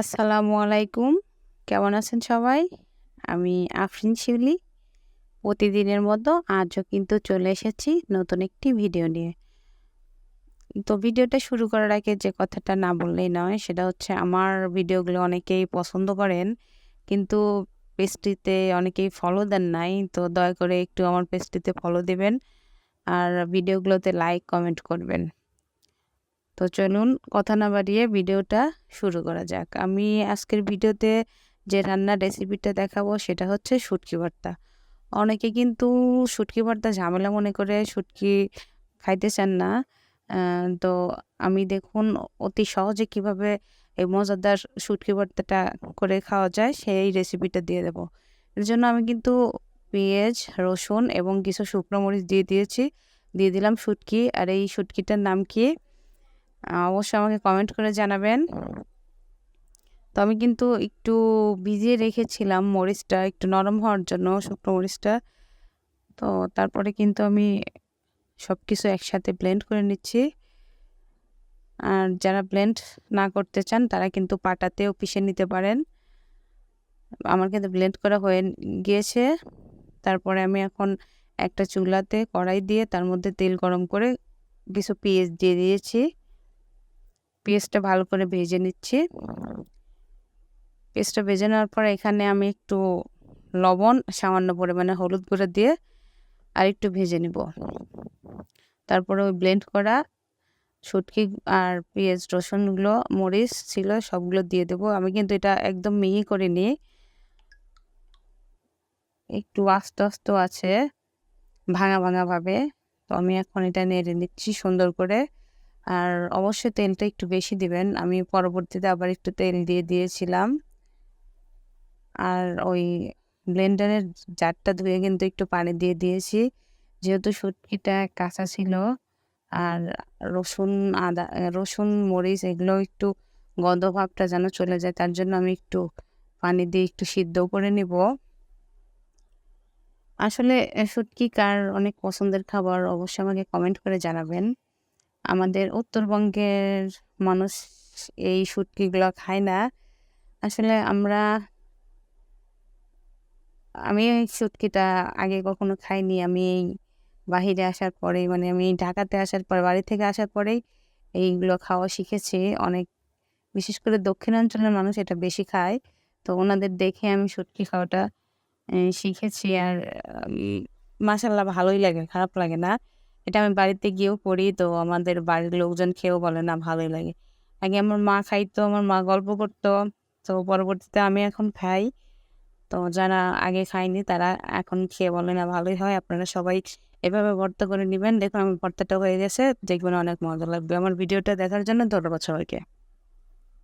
আসসালামু আলাইকুম। কেমন আছেন সবাই? আমি আফরিন শিউলি। প্রতিদিনের মতো আজও কিন্তু চলে এসেছি নতুন একটি ভিডিও নিয়ে। তো ভিডিওটা শুরু করার আগে যে কথাটা না বললেই নয়, সেটা হচ্ছে আমার ভিডিওগুলো অনেকেই পছন্দ করেন, কিন্তু পেজটিতে অনেকেই ফলো দেন নাই, তো দয়া করে একটু আমার পেজটিতে ফলো দেবেন, আর ভিডিওগুলোতে লাইক কমেন্ট করবেন। তো চলুন কথা না বাড়িয়ে ভিডিওটা শুরু করা যাক। আমি আজকের ভিডিওতে যে রান্নার রেসিপিটা দেখাবো সেটা হচ্ছে শুটকি ভর্তা। অনেকে কিন্তু শুটকি ভর্তা ঝামেলা মনে করে শুটকি খাইতে চান না। তো আমি দেখুন অতি সহজে কীভাবে এই মজাদার শুটকি ভর্তাটা করে খাওয়া যায় সেই রেসিপিটা দিয়ে দেব। এর জন্য আমি কিন্তু পেঁয়াজ, রসুন এবং কিছু শুকনো মরিচ দিয়ে দিয়েছি। দিয়ে দিলাম শুটকি। আর এই শুটকিটার নাম কি? অবশ্যই আমাকে কমেন্ট করে জানাবেন। তো আমি কিন্তু একটু ভিজিয়ে রেখেছিলাম মরিচটা, একটু নরম হওয়ার জন্য শুকনো মরিচটা। তো তারপরে কিন্তু আমি সব কিছু একসাথে ব্লেন্ড করে নিচ্ছি। আর যারা ব্লেন্ড না করতে চান, তারা কিন্তু পাটাতেও পিষে নিতে পারেন। আমার কিন্তু ব্লেন্ড করা হয়ে গিয়েছে। তারপরে আমি এখন একটা চুলাতে কড়াই দিয়ে তার মধ্যে তেল গরম করে কিছু পেঁয়াজ দিয়ে দিয়েছি। পেঁয়াজটা ভালো করে ভেজে নিচ্ছি। পেঁয়াজটা ভেজে নেওয়ার পর এখানে আমি একটু লবণ, সামান্য পরিমাণে হলুদ গুঁড়ো দিয়ে আর একটু ভেজে নিব। তারপরে ওই ব্লেন্ড করা শুটকি আর পেঁয়াজ, রসুনগুলো, মরিচ ছিল সবগুলো দিয়ে দেবো। আমি কিন্তু এটা একদম মিহি করে নিই একটু আস্তে আস্তে আছে, ভাঙা ভাঙাভাবে তো আমি এখন এটা নেড়ে নিচ্ছি সুন্দর করে। আর অবশ্যই তেলটা একটু বেশি দিবেন। আমি পরবর্তীতে আবার একটু তেল দিয়ে দিয়েছিলাম। আর ওই ব্লেন্ডারের জারটা ধুয়ে কিন্তু একটু পানি দিয়ে দিয়েছি। যেহেতু শুটকিটা কাঁচা ছিল আর রসুন, আদা, রসুন, মরিচ এগুলো একটু গন্ধ ভাবটা যেন চলে যায়, তার জন্য আমি একটু পানি দিয়ে একটু সিদ্ধ করে নিব। আসলে শুটকি কার অনেক পছন্দের খাবার অবশ্যই আমাকে কমেন্ট করে জানাবেন। আমাদের উত্তরবঙ্গের মানুষ এই শুটকিগুলো খায় না। আসলে আমরা, আমি এই শুটকিটা আগে কখনো খাইনি। আমি এই বাহিরে আসার পরেই মানে আমি ঢাকাতে আসার পর, বাড়ি থেকে আসার পরেই এইগুলো খাওয়া শিখেছি। অনেক, বিশেষ করে দক্ষিণাঞ্চলের মানুষ এটা বেশি খায়। তো ওনাদের দেখে আমি শুটকি খাওয়াটা শিখেছি। আর মাসাল্লাহ ভালোই লাগে, খারাপ লাগে না। এটা আমি বাড়িতে গিয়েও পড়ি, তো আমাদের বাড়ির লোকজন খেয়েও বলে, না, ভালোই লাগে। আগে আমার মা খাইতো, আমার মা গল্প করতো, তো পরবর্তীতে আমি এখন খাই। তো যারা আগে খাইনি তারা এখন খেয়ে বলে, না, ভালোই হয়, আপনারা সবাই এভাবে ভর্তা করে নেবেন। দেখুন, আমার ভর্তাটা হয়ে গেছে, দেখবেন অনেক মজা লাগবে। আমার ভিডিওটা দেখার জন্য ধন্যবাদ সবাইকে।